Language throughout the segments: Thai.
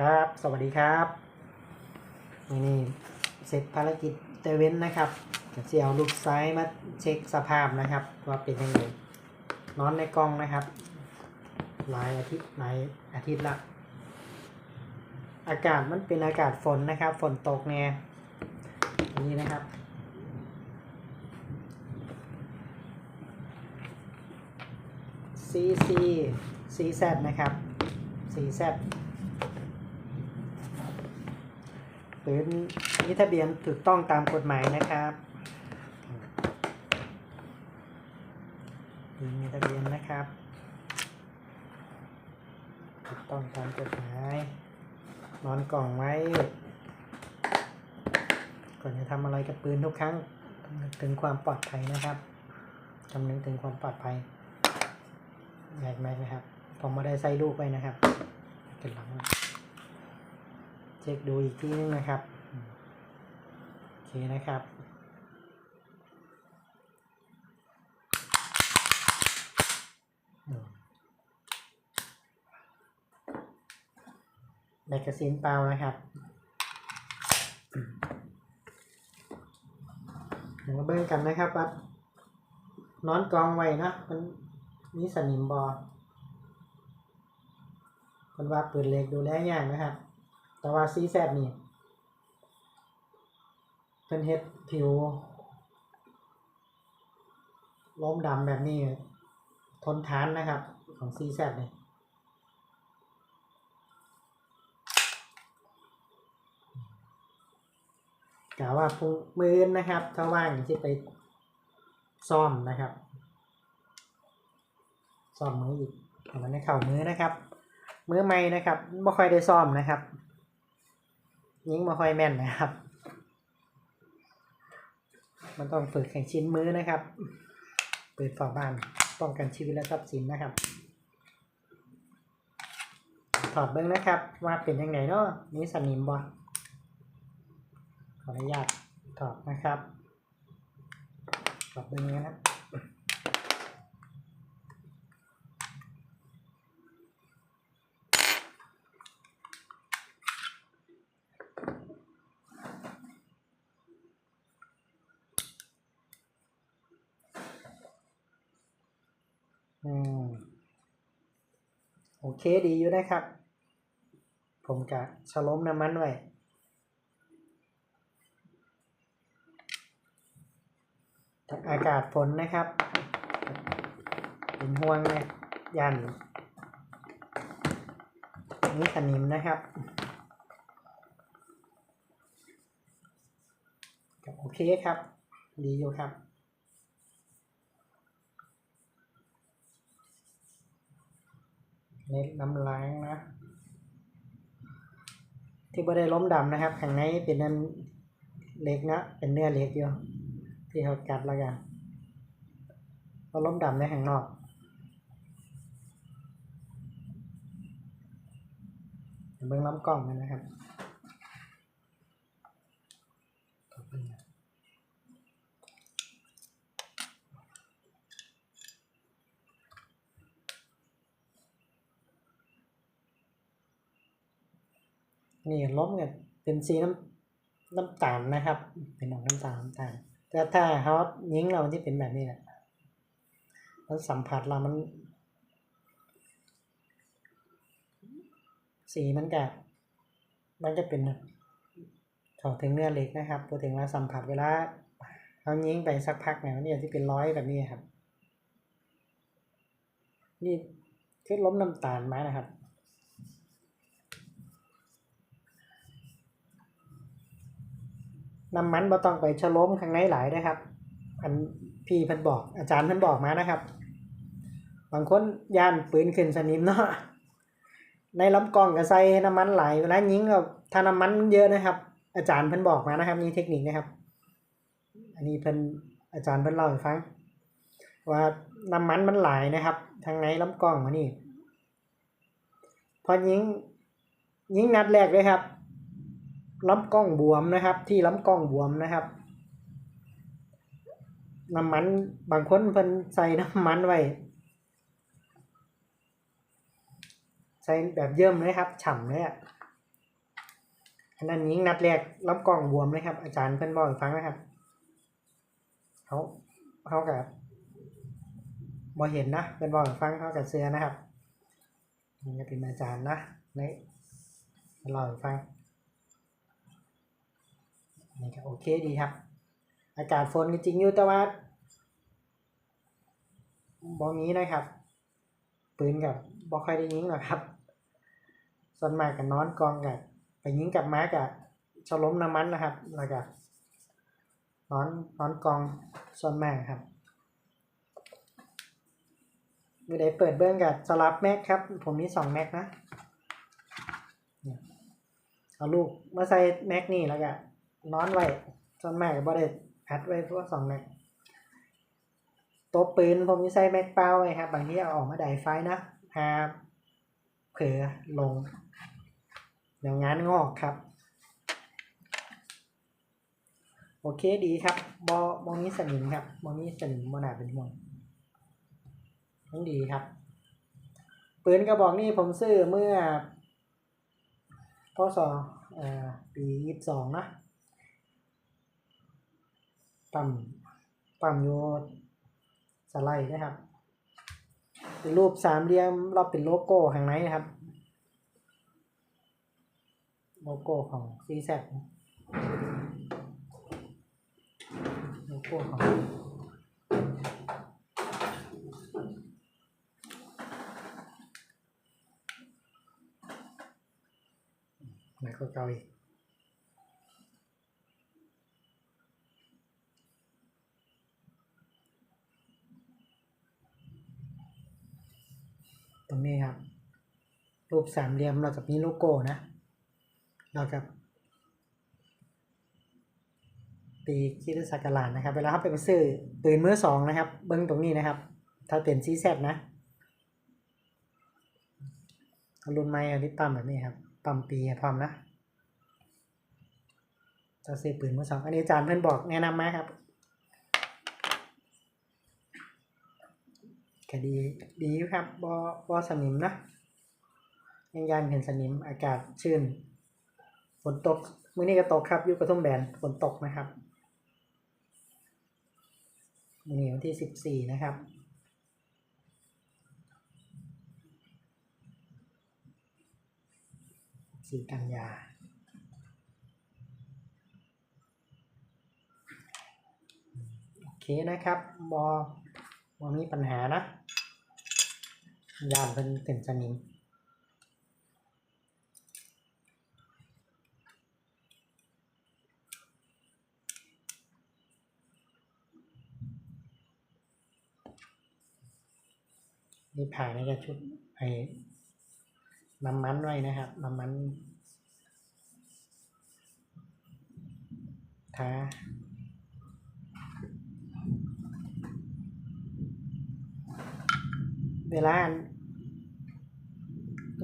ครับ สวัสดีครับนี่นี่เสร็จภารกิจเตเว้นนะครับเสียวลูกซ้ายมาเช็คสภาพนะครับ ว่าเป็นยังไงนอนในกล้องนะครับ หลายอาทิตย์หลายอาทิตย์ละ อากาศมันเป็นอากาศฝนนะครับ ฝนตกแน่นี่นะครับ CC CZ นะครับสีแซด CZ ปืนมีทะเบียนถูกต้องตามกฎหมายนะครับปืนมีทะเบียนนะครับถูกต้องตามกฎหมายนอนกล่องไว้ก่อนจะทำอะไรกับปืนทุกครั้งต้องนึกถึงความปลอดภัยนะครับคำนึงถึงความปลอดภัยแยกไหมนะครับ ผมม่ได้ใส่ลูกไว้นะครับเป็นหลัง เช็คดูอีกทีนึงนะครับ โอเคนะครับ แมกกาซีนเปล่านะครับอืมเดี๋ยวมาเบิ่งกันนะครับว่านอนกองไว้นะมันมีสนิมบอคนว่าปืนเล็กดูแลยากนะครับ แต่ว่าซีแซดนี่เป็นเฮ็ดผิวล้มดำแบบนี้ ทนทานนะครับ ของซีแซดเนี่ยกะว่าพุ่งมือนนะครับ ถ้าว่างจะไปซ่อมนะครับซ่อมมืออีกเอามันในเข่ามือนะครับ มือใหม่นะครับไม่ค่อยได้ซ่อมนะครับ ยิงม่ค่อยแม่นนะครับ มันต้องฝึกแข่งชิ้นมือนะครับ เปิดฝาบ้านป้องกันชีวิตและทรัพย์สินนะครับ ถอดเบิ้งนะครับ ว่าเป็นยังไงเนาะนี่สนิมบ่ขออนุญาตถอดนะครับถอดเบิ้งนะครับ อืมโอเคดีอยู่นะครับ ผมกะชะล้มน้ำมันไว้อากาศฝนนะครับ เป็นห่วงเนี่ยยันนี่สนิมนะครับก็โอเคครับ ดีอยู่ครับ เน้นน้ำล้างนะ ที่บ่ได้ล้มดำนะครับข้างในเป็นนั่นเล็กนะ เป็นเนื้อเล็กอยู่ที่เขากัดแล้วกันเราล้มดำในข้างนอกเดี๋ยวเบิ่งล้ำกล้องนะครับ นี่ล้มกันเป็นสีน้ำน้ำตาลนะครับ เป็นออกน้ำตาลน้ำตาลแต่ถ้าเขายิงเราที่เป็นแบบนี้แหละแล้วสัมผัสเรามัน สีมันก็มันจะเป็นถอดถึงเนื้อเหล็กนะครับพอถึงเราสัมผัสเวลาเรายิงไปสักพักเนี่ยมันจะที่เป็นร้อยแบบนี้ครับ นี่คือล้มน้ำตาลมานะครับ น้ำมันบ่ต้องไปชะล้มข้างในหลายนะครับอันพี่พิ่นบอกอาจารย์พิ่นบอกมานะครับ บางคนย่านปืนขึ้นสนิมเนาะในลำกล้องก็ใส่น้ำมันไหลายเวลายิงก็ถ้าน้ำมันเยอะนะครับ อาจารย์เพิ่นบอกมานะครับนี่เทคนิคนะครับ อันนี้เพิ่นอาจารย์เพิ่นเล่าให้ฟังว่าน้ำมันมันไหลนะครับ ทางในลำกล้องมานี่พอยิงยิงนัดแรกเลยครับ ลำกล้องบวมนะครับ ที่ลำกล้องบวมนะครับน้ำมันบางคนเพิ่นใส่น้ำมันไว้ใส่แบบเยิ่มเลยครับฉ่ำเลยอะอันนั้นยิงนัดแรกรับกล้องบวมเลยครับ อาจารย์เพิ่นบอกฟังนะครับเขาเขากับบ่เห็นนะเพิ่นบอกฟังเขากับเสือนะครับนี่เป็นอาจารย์นะนี่เล่าฟัง นี่ก็โอเคดีครับ อากาศฝนก็จริงอยู่แต่ว่าบ่มีนะครับปืนกับบ่ค่อยได้ยิงหรอกครับ ส่วนมากกับนอนกองกับไปยิงกับม้ากับชะล้มน้ำมันนะครับแล้วก็นอนนอนกองส่วนมากครับมือใดเปิดเบิ้องกับสลับแม็กครับ ผมมีสองแม็กนะเนี่ยเอาลูกมาใส่แม็กนี่แล้วก็ นอนไว้ส่วนมากบบ่ได้อัดไว้พว่าสองแม็กตัวปืนผมมีใส่แม็กเปล่าไว้ครับ บางทีเอาออกมาไดไฟนะหาเผลอลงเดี๋ยวงานงอกครับ โอเคดีครับบอบอมีสนิมครับบอมีสนิมบอหนาเป็นห่วงทั้งดีครับปืนกระบอกนี้ผมซื้อเมื่อพศเอ่อปียี่สิบสองนะ ปั๊มปั๊มโยสไลด์นะครับ เป็นรูปสามเหลี่ยมรอบเป็นโลโก้ข้างในนะครับ โลโก้ของ CZ โลโก้ของไหนก็เกาอีก ตรงนี้ครับ รูปสามเหลี่ยมเราจะมีโลโก้นะ เรากับปีคิดศักราชนะครับ เวลาเขาไปซื้อปืนมือสองนะครับ เบิ้งตรงนี้นะครับ ถ้าเป็นซีแซนะรุ่นไม้อันนี้ปั๊มแบบนี้ครับปั๊มปีพร้อมนะจะซื้อปืนมือสองอันนี้อาจารย์เพื่อนบอกแนะนำมาครับ ก็ดีดีครับบอบอสนิมนะยังยันเห็นสนิมอากาศชื้นฝนตกมื้อนี้ก็ตกครับอยู่กระทุ่มแบนฝนตกนะครับมื้อนี้วันที่สิบสี่นะครับสี่กันยาโอเคนะครับบอ บอมีปัญหานะยานเป็นถึงสนิมนี่ผ่าในกระชุดไอ้น้ำมันไว้นะครับน้ำมันทา เวลา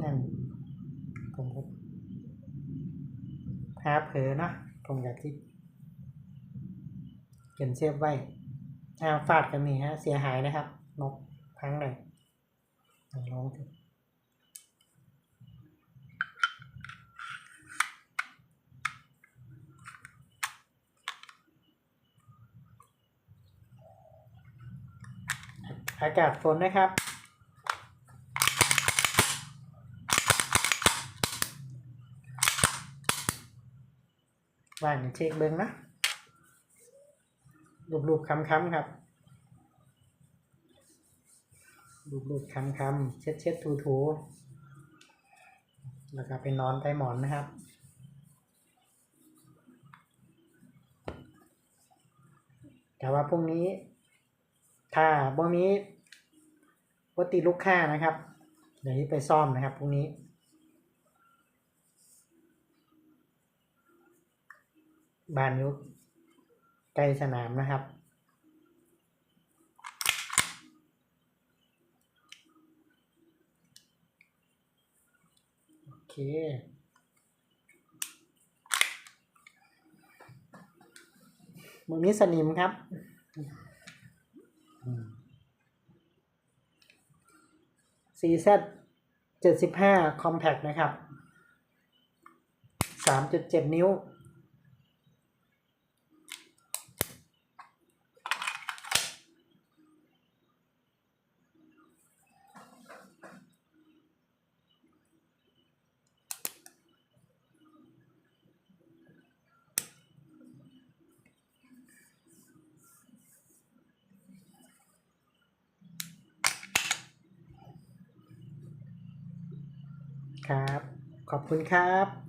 นั่นผมก็หาเผลอเนาะผมอยากที่เขียนเซฟไว้อ้าฟาดกันนี่ฮะ เสียหายนะครับ นกพังเลยลองสิอากาศฝนนะครับ ว่างเช็คเบิ้งนะรูปๆคำๆครับรูปๆคำๆเช็ดเช็ดถูถูๆแล้วก็ไปนอนใต้หมอนนะครับแต่ว่าพรุ่งนี้ ถ้าบ่มีวัตติลูกค้านะครับ เดี๋ยวนี้ไปซ่อมนะครับพรุ่งนี้ บ้านอยุใกล้สนามนะครับ โอเคมือนี้สนิมครับ CZ 75 Compact นะครับสามจุดเจ็ดนิ้ว ครับ ขอบคุณครับ